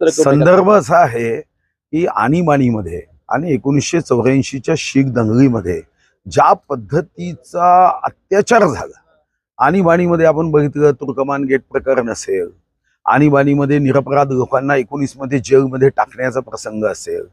संदर्भ असा आहे की आणीबाणीमध्ये आणि एकोणीसशे चौऱ्याऐंशीच्या शीख दंगलीमध्ये ज्या पद्धतीचा अत्याचार झाला आणीबाणीमध्ये आपण बघितलं तुर्कमान गेट प्रकरण असेल आणीबाणीमध्ये निरपराध लोकांना एकोणीसमध्ये जेलमध्ये टाकण्याचा प्रसंग असेल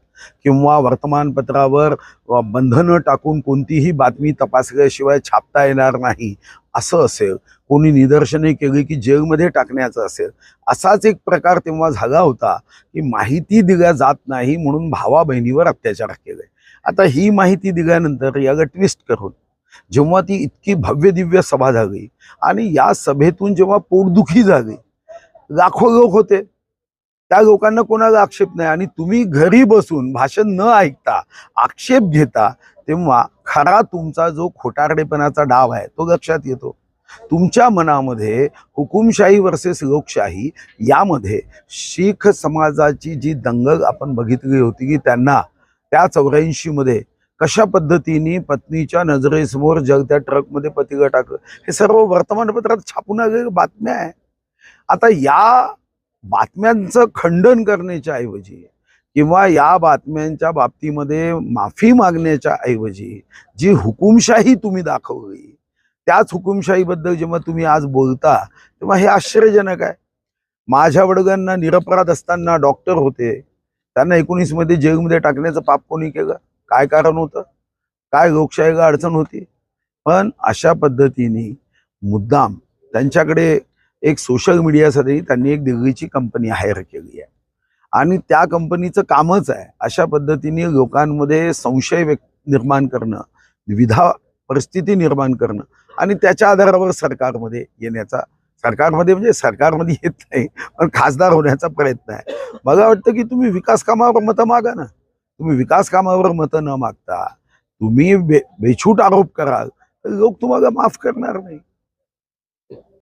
किंवा वर्तमानपत्रावर बंधनं टाकून कोणतीही बातमी तपासल्याशिवाय छापता येणार नाही असं असेल. कोणी निदर्शने केली की जेलमध्ये टाकण्याचं असेल. असाच एक प्रकार तेव्हा झाला होता की माहिती दिल्या जात नाही म्हणून भावा बहिणीवर अत्याचार केले. आता ही माहिती दिल्यानंतर याला ट्विस्ट करून जेव्हा ती इतकी भव्य दिव्य सभा झाली आणि या सभेतून जेव्हा पोटदुखी झाली लाखो लोक होते. त्या लोकांना कोणाला आक्षेप नाही. आणि तुम्ही घरी बसून भाषण न ऐकता आक्षेप घेता तेव्हा खरा तुमचा जो खोटारडेपणाचा डाव आहे तो लक्षात येतो. तुमच्या मनामध्ये हुकुमशाही वर्सेस लोकशाही यामध्ये शीख समाजाची जी दंगल आपण बघितली होती की त्यांना त्या चौऱ्याऐंशी मध्ये कशा पद्धतीने पत्नीच्या नजरेसमोर जग त्या ट्रकमध्ये पतीला टाकलं हे सर्व वर्तमानपत्रात छापून आलेल्या बातम्या आहे आता या बातम्यांचं खंडन करण्याच्या ऐवजी किंवा या बातम्यांच्या बाबतीमध्ये माफी मागण्याच्या ऐवजी जी हुकुमशाही तुम्ही दाखवली त्याच हुकुमशाहीबद्दल जेव्हा तुम्ही आज बोलता तेव्हा हे आश्चर्यजनक आहे. माझ्या वडगांना निरपराध असताना डॉक्टर होते. त्यांना एकोणीसमध्ये जेलमध्ये टाकण्याचं पाप कोणी केलं? काय कारण होतं? काय लोकशाहीला अडचण होती? पण अशा पद्धतीने मुद्दाम त्यांच्याकडे एक सोशल मीडियासाठी त्यांनी एक दिल्लीची कंपनी हायर केली आहे. आणि त्या कंपनीचं कामच आहे. अशा पद्धतीने लोकांमध्ये संशय व्यक्त निर्माण करणं द्विधा परिस्थिती निर्माण करणं आणि त्याच्या आधारावर सरकारमध्ये येण्याचा सरकारमध्ये म्हणजे सरकारमध्ये येत नाही पण खासदार होण्याचा प्रयत्न आहे. मला वाटतं की तुम्ही विकास कामावर मतं मागा ना. तुम्ही विकास कामावर मतं न मागता तुम्ही बे बेछूट आरोप कराल तर लोक तुम्हाला माफ करणार नाही.